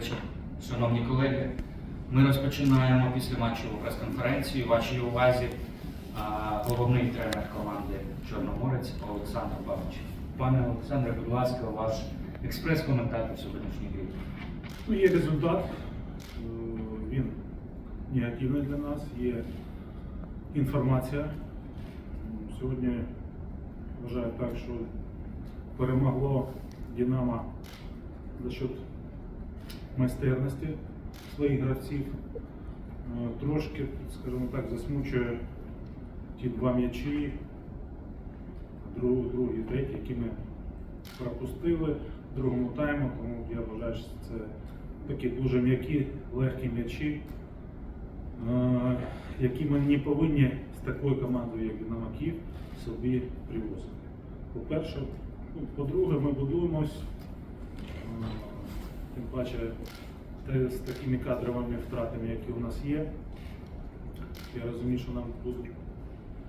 вечір, шановні колеги. Ми розпочинаємо після матчеву прес-конференцію. Вашій увазі головний тренер команди Чорноморець Олександр Павлович. Пане Олександре, будь ласка, ваш експрес-коментар у сьогоднішній грі. Ну, є результат, е, він негативний для нас, є інформація. Сьогодні вважаю так, що перемогло Динамо за счет майстерності своїх гравців. Е, Трошки, скажімо так, засмучує ті два м'ячі, другий, третій, які ми пропустили в другому тайму, тому я вважаю, що це такі дуже м'які, легкі м'ячі, е, які ми не повинні з такою командою, як Динамо Київ, собі привозити. По-перше, ну, по-друге, ми будуємось, паче з такими кадровими втратами, які у нас є. Я розумію, що нам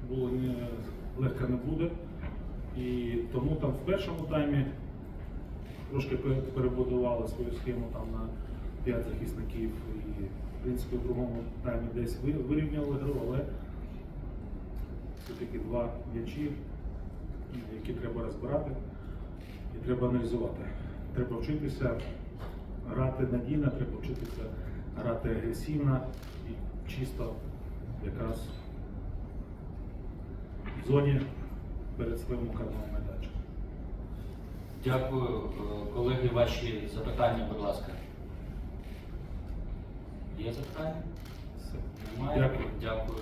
було не, легко не буде. І тому там в першому таймі трошки перебудували свою схему там на 5 захисників і, в принципі, в другому таймі десь вирівняли гру, але все-таки два м'ячі, які треба розбирати і треба аналізувати. Треба вчитися грати надійно, треба вчитися грати агресивно і чисто якраз в зоні перед своїм карному майданчиком. Дякую, Е, колеги. Ваші запитання, будь ласка. Є запитання? Все. Немає? Дякую. Дякую.